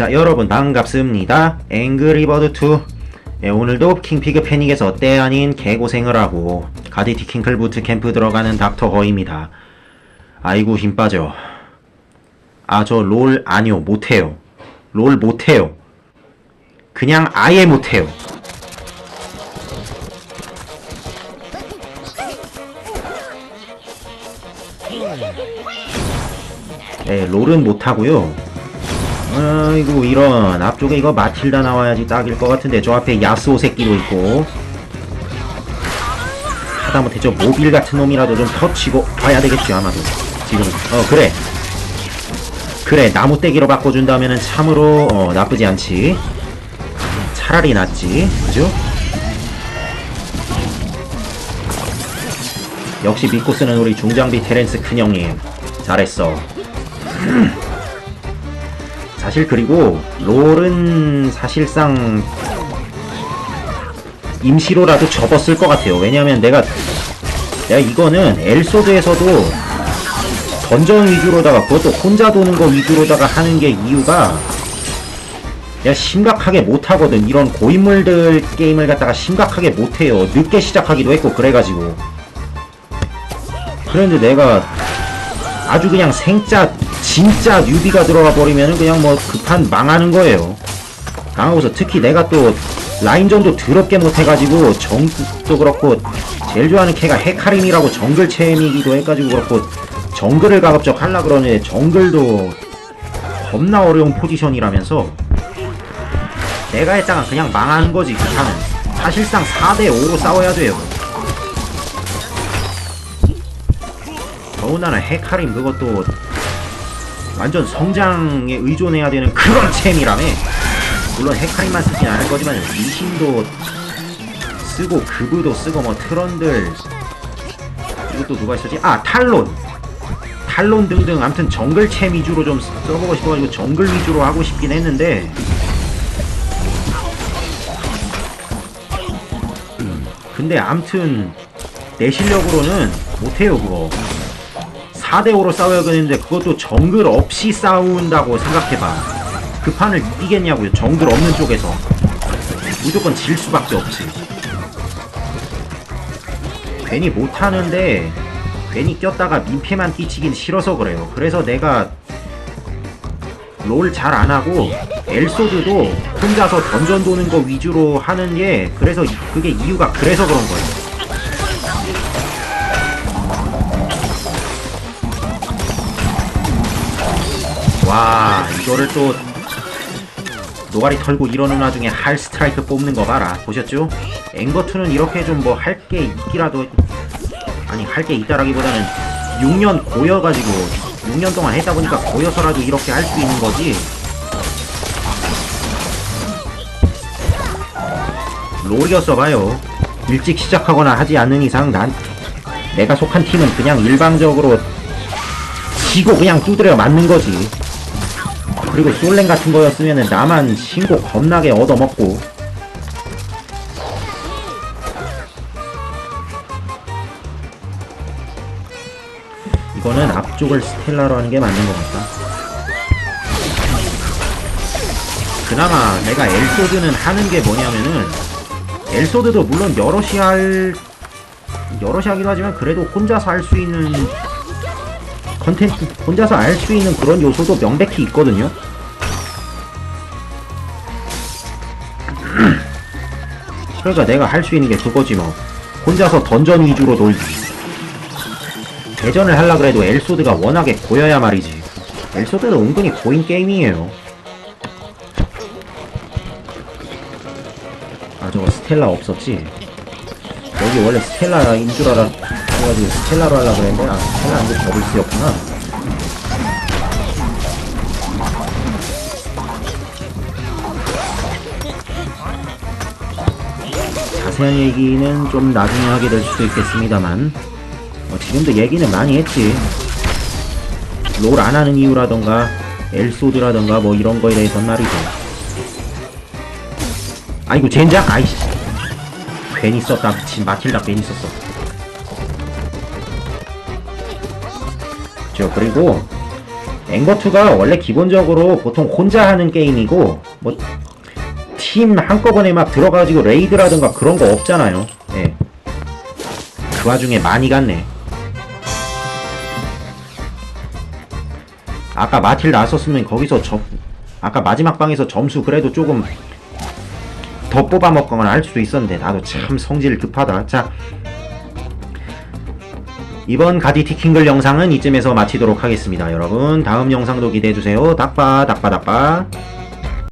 자 여러분 반갑습니다. 앵그리버드2 예, 오늘도 킹피그 패닉에서 때 아닌 개고생을 하고 가디티 킹클 부트캠프 들어가는 닥터 허입니다. 아이고 힘 빠져. 아 저 롤 아니요 못해요. 롤 못해요. 그냥 아예 못해요. 네, 롤은 못하고요 아이고 이런. 앞쪽에 이거 마틸다 나와야지 딱일 것 같은데 저 앞에 야스오 새끼도 있고. 하다못해 저 모빌 같은 놈이라도 좀 터치고 봐야 되겠지 아마도. 지금 어 그래. 그래 나무떼기로 바꿔준다면은 참으로 어, 나쁘지 않지. 차라리 낫지. 그죠? 역시 믿고 쓰는 우리 중장비 테렌스 큰형님. 잘했어 사실 그리고 롤은 사실상 임시로라도 접었을 것 같아요. 왜냐면 내가 내가 이거는 엘소드에서도 던전 위주로다가 그것도 혼자 도는 거 위주로다가 하는 게 이유가 내가 심각하게 못하거든. 이런 고인물들 게임을 갖다가 심각하게 못해요. 늦게 시작하기도 했고 그래가지고 그런데 내가 아주 그냥 생짜 진짜 뉴비가 들어가 버리면은 그냥 뭐 급한 망하는 거예요. 강하고서 특히 내가 또 라인전도 더럽게 못해가지고 정도 그렇고 제일 좋아하는 캐가 헤카림이라고 정글 체미기도 해가지고 그렇고 정글을 가급적 하려 그러는데 정글도 겁나 어려운 포지션이라면서 내가 했다가 그냥 망하는 거지 그 판은. 사실상 4대5로 싸워야 돼요. 더군다나 헤카림 그것도 완전 성장에 의존해야 되는 그런 챔이라며. 물론 헤카림만 쓰진 않을 거지만 리신도 쓰고 그브도 쓰고 뭐 트런들. 이것도 누가 있었지? 아 탈론. 탈론 등등 암튼 정글 챔 위주로 좀 써보고 싶어가지고 정글 위주로 하고 싶긴 했는데. 음, 근데 암튼 내 실력으로는 못해요 그거 4대5로 싸워야겠는데 그것도 정글 없이 싸운다고 생각해봐. 그 판을 이기겠냐고요 정글 없는 쪽에서. 무조건 질 수밖에 없지. 괜히 못하는데 괜히 꼈다가 민폐만 끼치긴 싫어서 그래요. 그래서 내가 롤 잘 안하고 엘소드도 혼자서 던전 도는 거 위주로 하는 게 그래서 이- 그게 이유가 그래서 그런 거예요 와 이거를 또 노가리 털고 이러는 와중에 할 스트라이크 뽑는 거 봐라. 보셨죠? 앵거2는 이렇게 좀 뭐 할 게 있기라도 아니 할 게 있다라기보다는 6년 고여가지고 6년 동안 했다 보니까 고여서라도 이렇게 할 수 있는 거지. 롤이었어 봐요. 일찍 시작하거나 하지 않는 이상 난 내가 속한 팀은 그냥 일방적으로 지고 그냥 두드려 맞는 거지 그리고 솔랭 같은 거였으면은 나만 신고 겁나게 얻어먹고. 이거는 앞쪽을 스텔라로 하는 게 맞는 것 같다. 그나마 내가 엘소드는 하는 게 뭐냐면은 엘소드도 물론 여럿이 할 여럿이 하기도 하지만 그래도 혼자서 할 수 있는 컨텐츠 혼자서 알 수 있는 그런 요소도 명백히 있거든요. 그러니까 내가 할 수 있는 게 그거지 뭐. 혼자서 던전 위주로 놀기. 대전을 하려 그래도 엘소드가 워낙에 고여야 말이지. 엘소드는 은근히 고인 게임이에요. 아 저거 스텔라 없었지? 여기 원래 스텔라인 줄 알 아 해가지고 스텔라로 하려고 그랬는데 아 스텔라 안돼 접을 수였구나. 자세한 얘기는 좀 나중에 하게 될 수도 있겠습니다만 어, 지금도 얘기는 많이 했지. 롤 안 하는 이유라던가 엘소드라던가 뭐 이런 거에 대해서는 말이죠. 아이고 젠장! 아이씨. 괜히 썼다. 미친 마틸다 괜히 썼어 그죠 그리고 앵거2가 원래 기본적으로 보통 혼자 하는 게임이고 뭐 팀 한꺼번에 막 들어가지고 레이드라든가 그런 거 없잖아요. 예. 그 와중에 많이 갔네. 아까 마틸 나왔었으면 거기서 저 아까 마지막 방에서 점수 그래도 조금 더 뽑아 먹거나 할 수도 있었는데 나도 참 성질 급하다. 자 이번 가디 티 킹글 영상은 이쯤에서 마치도록 하겠습니다. 여러분 다음 영상도 기대해주세요. 닥바 닥바 닥바